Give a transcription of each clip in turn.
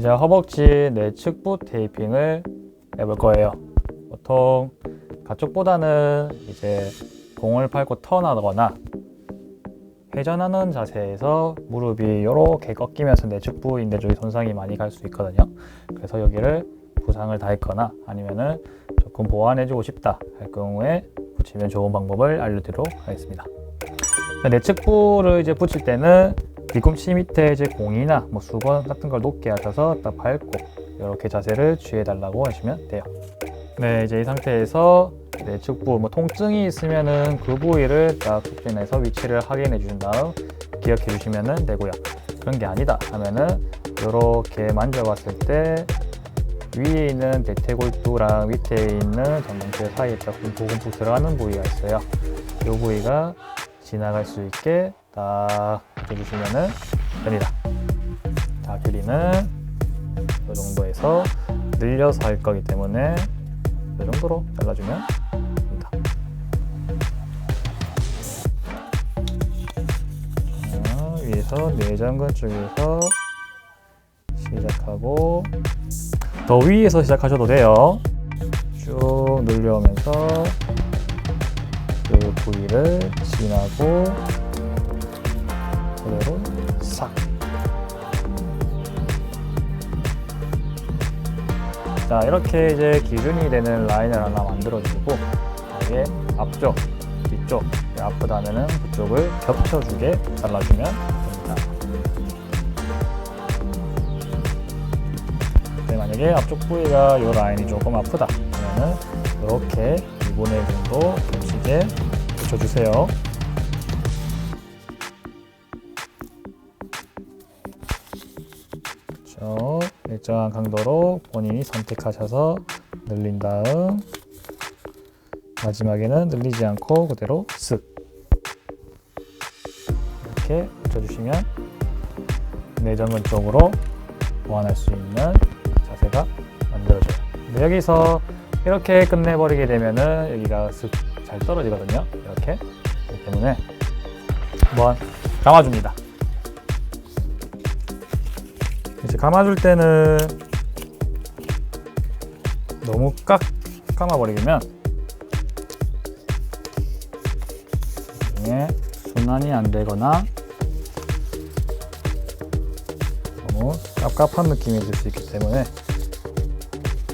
이제 허벅지 내측부 테이핑을 해볼 거예요. 보통 가쪽보다는 이제 공을 밟고 턴하거나 회전하는 자세에서 무릎이 이렇게 꺾이면서 내측부 인대 쪽에 손상이 많이 갈 수 있거든요. 그래서 여기를 부상을 다 했거나 아니면은 조금 보완해주고 싶다 할 경우에 붙이면 좋은 방법을 알려드리도록 하겠습니다. 내측부를 이제 붙일 때는 뒤꿈치 밑에 이제 공이나 뭐 수건 같은 걸 높게 하셔서 딱 밟고 이렇게 자세를 취해 달라고 하시면 돼요. 네, 이제 이 상태에서 내 측부 뭐 통증이 있으면은 그 부위를 딱 숙진해서 위치를 확인해 주신 다음 기억해 주시면 되고요. 그런 게 아니다 하면은 이렇게 만져봤을 때 위에 있는 대퇴골두랑 밑에 있는 전방체 사이에 딱 듬뿍듬뿍 들어가는 부위가 있어요. 이 부위가 지나갈 수 있게 딱 해주시면 됩니다. 자, 길이는 이 정도에서 늘려서 할 거기 때문에 이 정도로 잘라주면 됩니다. 자, 위에서 내장근 쪽에서 시작하고 더 위에서 시작하셔도 돼요. 쭉 늘려오면서 그 부위를 지나고 그대로 싹. 자 이렇게 이제 기준이 되는 라인을 하나 만들어주고 여기에 앞쪽, 뒤쪽 아프다면은 그쪽을 겹쳐주게 잘라주면 됩니다. 네, 만약에 앞쪽 부위가 이 라인이 조금 아프다 그러면은 이렇게 2분의 1 정도 겹치게 붙여주세요. 일정한 강도로 본인이 선택하셔서 늘린 다음 마지막에는 늘리지 않고 그대로 쓱 이렇게 붙여주시면 내전근 쪽으로 보완할 수 있는 자세가 만들어져요. 근데 여기서 이렇게 끝내버리게 되면은 여기가 쓱 잘 떨어지거든요. 이렇게 그렇기 때문에 한번 감아줍니다. 이제 감아줄 때는 너무 깍 감아버리면 나중에 순환이 안 되거나 너무 깝깝한 느낌이 들 수 있기 때문에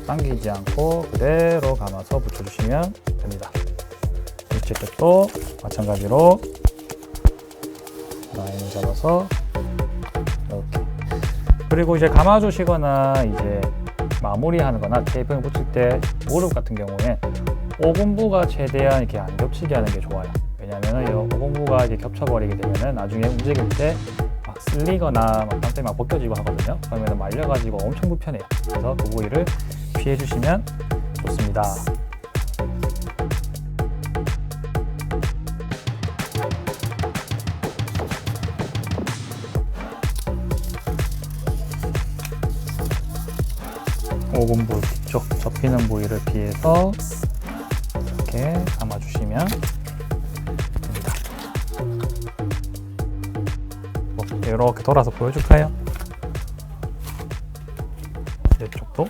당기지 않고 그대로 감아서 붙여주시면 됩니다. 일치끝도 마찬가지로 라인을 잡아서 그리고 이제 감아주시거나 이제 마무리하는 거나 테이프를 붙일 때 무릎 같은 경우에 오금부가 최대한 이렇게 안 겹치게 하는 게 좋아요. 왜냐면은 이 오금부가 이렇게 겹쳐버리게 되면은 나중에 움직일 때 막 쓸리거나 막 깜짝이 막 벗겨지고 하거든요. 그러면 말려가지고 엄청 불편해요. 그래서 그 부위를 피해 주시면 좋습니다. 오금부 뒤쪽 접히는 부위를 피해서 이렇게 감아주시면 됩니다. 뭐, 이렇게 돌아서 보여줄까요? 이쪽도